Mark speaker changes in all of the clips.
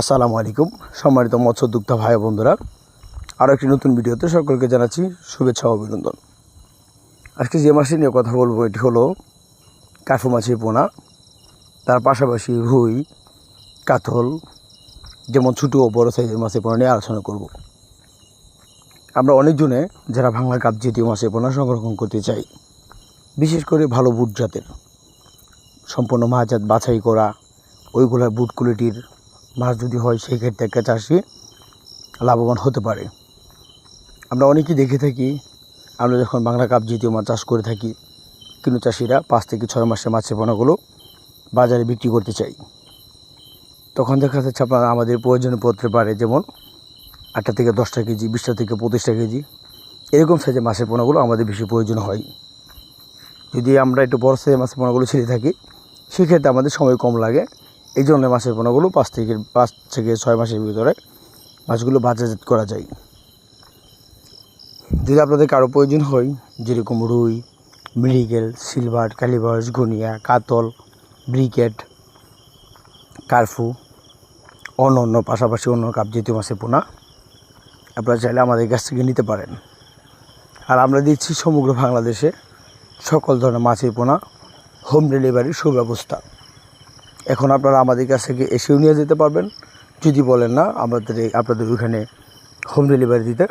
Speaker 1: আসসালামু আলাইকুম। সম্মানিত মৎস্য মৎস্যোদ্যোক্তা ভাই বন্ধুরা, আরও একটি নতুন ভিডিওতে সকলকে জানাচ্ছি শুভেচ্ছা অভিনন্দন। আজকে যে মাছটি নিয়ে কথা বলব, এটি হলো কাঠু মাছের পোনা। তার পাশাপাশি রুই, কাতল, যেমন ছোটো ও বড়ো সাইজের মাছের পোনা নিয়ে আলোচনা করব। আমরা অনেকজনে যারা বাংলা কাপ জাতীয় মাছের পোনা সংরক্ষণ করতে চাই, বিশেষ করে ভালো বুট জাতের, সম্পূর্ণ মাছ জাত বাছাই করা, ওইগুলা বুট কোয়ালিটির মাছ যদি হয় সেই ক্ষেত্রে একটা চাষি লাভবান হতে পারে। আমরা অনেকেই দেখে থাকি, আমরা যখন বাংলা কাপ জাতীয় মাছ চাষ করে থাকি, কিন্তু চাষিরা পাঁচ থেকে ছয় মাসে মাছের পোনাগুলো বাজারে বিক্রি করতে চাই। তখন দেখা যাচ্ছে আপনার আমাদের প্রয়োজনে পড়তে পারে যেমন আটটা থেকে দশটা কেজি, বিশটা থেকে পঁচিশটা কেজি। এরকম সাইজের মাছের পোনাগুলো আমাদের বেশি প্রয়োজন হয়। যদি আমরা একটু বড় সাইজের মাছের পোনাগুলো ছেড়ে থাকি, সেক্ষেত্রে আমাদের সময় কম লাগে। এই জন্য মাছের পোনাগুলো পাঁচ থেকে পাঁচ থেকে ছয় মাসের ভিতরে মাছগুলো বাজারজাত করা যায়। যদি আপনাদের কারও প্রয়োজন হয়, যেরকম রুই মৃগেল সিলভার, কালিবাস, গুনিয়া, কাতল, ব্রিকেট, কার্ফু, অন্য অন্য পাশাপাশি অন্য কাপ জাতীয় মাছের পোনা, আপনারা চাইলে আমাদের কাছ থেকে নিতে পারেন। আর আমরা দিচ্ছি সমগ্র বাংলাদেশে সকল ধরনের মাছের পোনা, হোম ডেলিভারির সুব্যবস্থা। এখন আপনারা আমাদের কাছ থেকে এসেও নিয়ে যেতে পারবেন। যদি বলেন না, আমাদের আপনাদের ওইখানে হোম ডেলিভারি দিতে,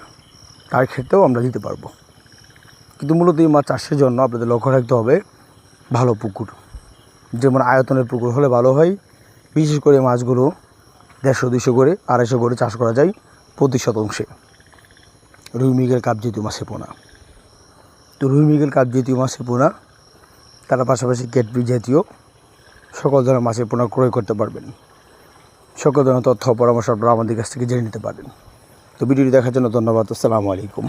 Speaker 1: তার ক্ষেত্রেও আমরা দিতে পারব। কিন্তু মূলত এই মাছ চাষের জন্য আপনাদের লক্ষ্য রাখতে হবে, ভালো পুকুর। যেমন আয়তনের পুকুর হলে ভালো হয়। বিশেষ করে মাছগুলো দেড়শো দুশো করে, আড়াইশো করে চাষ করা যায় প্রতি শতাংশে। রুই, মৃগেল, কাপ জাতীয় মাছের পোনা। তো রুই, মৃগেল, কাপ জাতীয় মাছের পোনা, তার পাশাপাশি কেটবি জাতীয় সকল ধরনের মাছের পোনা ক্রয় করতে পারবেন। সকল ধরনের তথ্য পরামর্শ আপনারা আমাদের কাছ থেকে জেনে নিতে পারেন তো ভিডিওটি দেখার জন্য ধন্যবাদ। আসসালামু আলাইকুম।